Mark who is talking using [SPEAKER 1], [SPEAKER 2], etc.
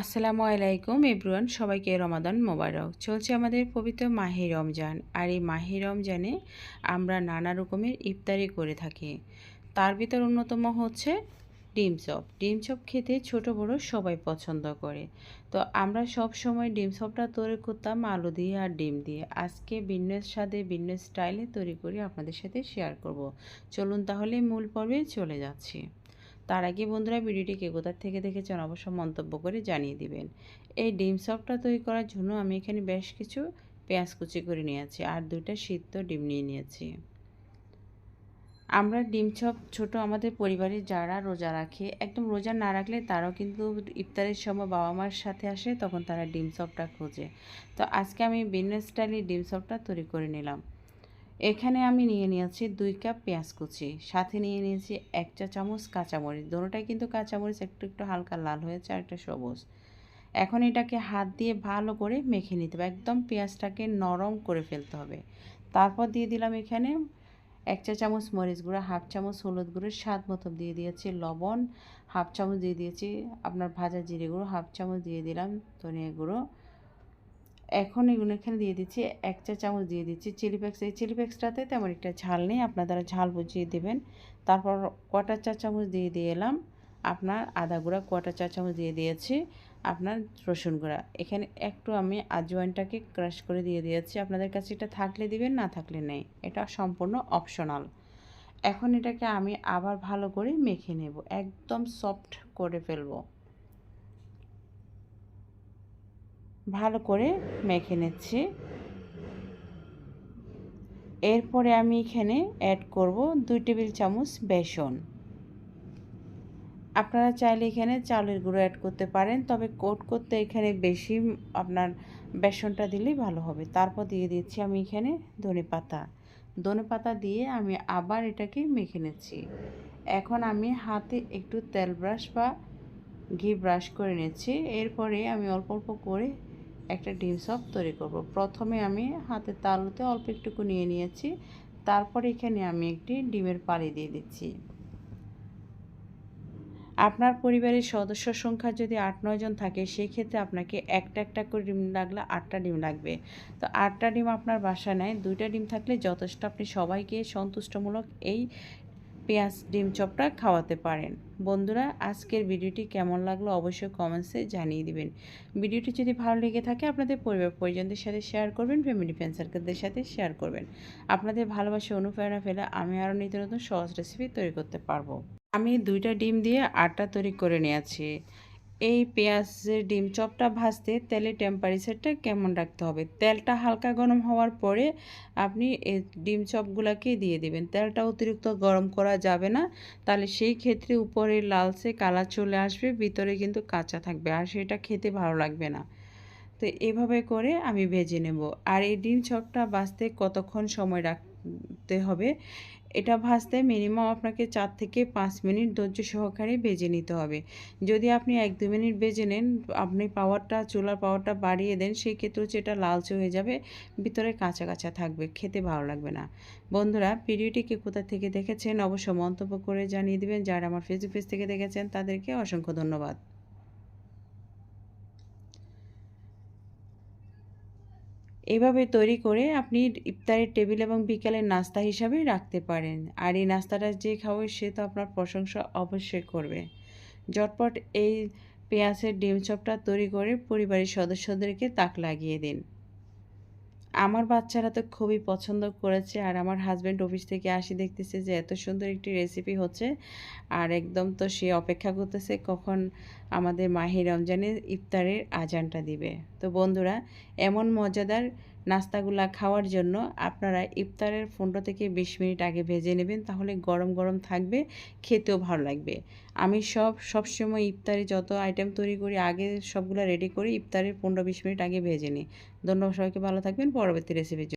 [SPEAKER 1] আসসালামু আলাইকুম এভরিওয়ান, সবাইকে রমাদান মোবারক। চলছে আমাদের পবিত্র মাহি রমজান, আর এই মাহি রমজানে আমরা নানা রকমের ইফতারি করে থাকি। তার ভিতর অন্যতম হচ্ছে ডিম চপ। ডিম চপ খেতে ছোট বড় সবাই পছন্দ করে। তো আমরা সব সময় ডিম চপটা তৈরি করতাম আলু দিয়ে আর ডিম দিয়ে। আজকে ভিন্ন স্বাদে ভিন্ন স্টাইলে তৈরি করে আপনাদের সাথে শেয়ার করব। চলুন তাহলে মূল পর্বে চলে যাচ্ছি। তার আগে বন্ধুরা ভিডিওটি কে কোথার থেকে দেখেছেন অবশ্য মন্তব্য করে জানিয়ে দিবেন। এই ডিম চপটা তৈরি করার জন্য আমি এখানে বেশ কিছু পেঁয়াজ কুচি করে নিয়েছি আর দুইটা সিদ্ধ ডিম নিয়ে নিয়েছি। আমরা ডিম চপ ছোট আমাদের পরিবারে যারা রোজা রাখে, একদম রোজা না রাখলে তারাও কিন্তু ইফতারের সময় বাবা মার সাথে আসে, তখন তারা ডিম চপটা খোঁজে। তো আজকে আমি ভিন্ন স্টাইলে ডিম চপটা তৈরি করে নিলাম। এখানে আমি নিয়ে নিয়েছি দুই কাপ পেঁয়াজ কুচি। সাথে নিয়ে নিয়েছি এক চা চামচ কাঁচামরিচ। দুটোটাই কিন্তু কাঁচামরিচ, একটু একটু হালকা লাল হয়েছে আর একটা সবুজ। এখন এটাকে হাত দিয়ে ভালো করে মেখে নিতে হবে। একদম পেঁয়াজটাকে নরম করে ফেলতে হবে। তারপর দিয়ে দিলাম এখানে এক চা চামচ মরিচ গুঁড়ো, হাফ চামচ হলুদ গুঁড়ো, স্বাদ মতো দিয়ে দিয়েছি লবণ, হাফ চামচ দিয়ে দিয়েছি আপনার ভাজা জিরে গুঁড়ো, হাফ চামচ দিয়ে দিলাম ধনিয়া গুঁড়ো। এখন এগুলো এখানে দিয়ে দিচ্ছি, এক চা চামচ দিয়ে দিচ্ছি চিলি প্যাক্স এই চিলি প্যাক্সটাতে তেমন একটা ঝাল নেই, আপনারা ঝাল বুঝিয়ে দেবেন। তারপর কোয়াটার চা চামচ দিয়ে দিয়ে এলাম, আপনার আদা গুঁড়া কোয়াটার চা চামচ দিয়ে দিয়েছি, আপনার রসুন গুঁড়া। এখানে একটু আমি আজওয়াইনটাকে ক্রাশ করে দিয়ে দিয়েছি, আপনাদের কাছে এটা থাকলে দিবেন, না থাকলে নেই। এটা সম্পূর্ণ অপশনাল এখন এটাকে আমি আবার ভালো করে মেখে নেব, একদম সফট করে ফেলব। ভালো করে মেখে নিচ্ছি। এরপরে আমি এখানে অ্যাড করব দুই টেবিল চামচ বেসন। আপনারা চাইলে এখানে চালের গুঁড়ো অ্যাড করতে পারেন, তবে কোট করতে এখানে বেশি আপনার বেসনটা দিলেই ভালো হবে। তারপর দিয়ে দিচ্ছি আমি এখানে ধনে পাতা। ধনে পাতা দিয়ে আমি আবার এটাকে মেখে নিচ্ছি। এখন আমি হাতে একটু তেল ব্রাশ বা ঘি ব্রাশ করে নিচ্ছি। এরপরে আমি অল্প অল্প করে একটা ডিম চপ তৈরি করব। প্রথমে আমি হাতের তালুতে অল্প একটুকু নিয়ে নিয়েছি। তারপর এখানে আমি একটি ডিমের পালি দিয়ে দিচ্ছি। আপনার পরিবারের সদস্য সংখ্যা যদি আট জন থাকে সেই ক্ষেত্রে আপনাকে একটা একটা করে ডিম লাগলে আটটা ডিম লাগবে। তো আটটা ডিম আপনার বাসা নেয় দুইটা ডিম থাকলে যথেষ্ট। আপনি সবাইকে সন্তুষ্টমূলক এই পেঁয়াজ, ডিম চপটা খাওয়াতে পারেন। বন্ধুরা, আজকের ভিডিওটি কেমন লাগল অবশ্যই কমেন্টসে জানিয়ে দিবেন। ভিডিওটি যদি ভালো লেগে থাকে, আপনাদের পরিবার পরিজনদের সাথে শেয়ার করবেন ফ্যামিলি ফ্রেন্ড সার্কেলদের সাথে শেয়ার করবেন। আপনাদের ভালোবাসা অনুপ্রেরণা ফেলে আমি আরও নিত্য নতুন সহজ রেসিপি তৈরি করতে পারব। আমি দুইটা ডিম দিয়ে আটটা তৈরি করে নিয়েছি। এই পেঁয়াজের ডিম চপটা ভাজতে তেলের টেম্পারেচারটা কেমন রাখতে হবে? তেলটা হালকা গরম হওয়ার পরে আপনি এই ডিম চপগুলোকে দিয়ে দেবেন। তেলটা অতিরিক্ত গরম করা যাবে না। তাহলে সেই ক্ষেত্রে উপরে লালচে কালার চলে আসবে, ভিতরে কিন্তু কাঁচা থাকবে আর সেটা খেতে ভালো লাগবে না। তো এভাবে করে আমি ভেজে নেব। আর এই ডিম চপটা বাঁচতে কতক্ষণ সময় রাখতে হবে? এটা ভাজতে মিনিমাম আপনাকে চার থেকে পাঁচ মিনিট ধৈর্য সহকারে ভেজে নিতে হবে। যদি আপনি এক দু মিনিট ভেজে নেন, আপনি পাওয়ারটা চুলার পাওয়ারটা বাড়িয়ে দেন সেই ক্ষেত্রে হচ্ছে এটা লালচে হয়ে যাবে, ভিতরে কাঁচা কাঁচা থাকবে, খেতে ভালো লাগবে না। বন্ধুরা ভিডিওটিকে কোথা থেকে দেখেছেন অবশ্য মন্তব্য করে জানিয়ে দেবেন। যারা আমার ফেসবুক পেজ থেকে দেখেছেন, তাদেরকে অসংখ্য ধন্যবাদ। এভাবে তৈরি করে আপনি ইফতারের টেবিল এবং বিকালের নাস্তা হিসাবে রাখতে পারেন। আর এই নাস্তাটা যে খাবে সে তো আপনার প্রশংসা অবশ্যই করবে। ঝটপট এই পেঁয়াজের ডিম চপটা তৈরি করে পরিবারের সদস্যদেরকে তাক লাগিয়ে দিন। আমার বাচ্চারা তো খুবই পছন্দ করেছে আর আমার হাজব্যান্ড অফিস থেকে আসি দেখতেছে যে এত সুন্দর একটি রেসিপি হচ্ছে। আর একদম তো সে অপেক্ষা করতেছে কখন আমাদের মাহি রমজানের ইফতারের আজানটা দিবে। তো বন্ধুরা, এমন মজাদার নাস্তাগুলা খাওয়ার জন্য আপনারা ইফতারের পনেরো থেকে বিশ মিনিট আগে ভেজে নেবেন, তাহলে গরম গরম থাকবে, খেতেও ভালো লাগবে। আমি সব, সবসময় ইফতারে যত আইটেম তৈরি করি, আগে সবগুলো রেডি করি ইফতারের পনেরো বিশ মিনিট আগে ভেজে নিই। ধন্যবাদ সবাইকে, ভালো থাকবেন, পরবর্তী রেসিপির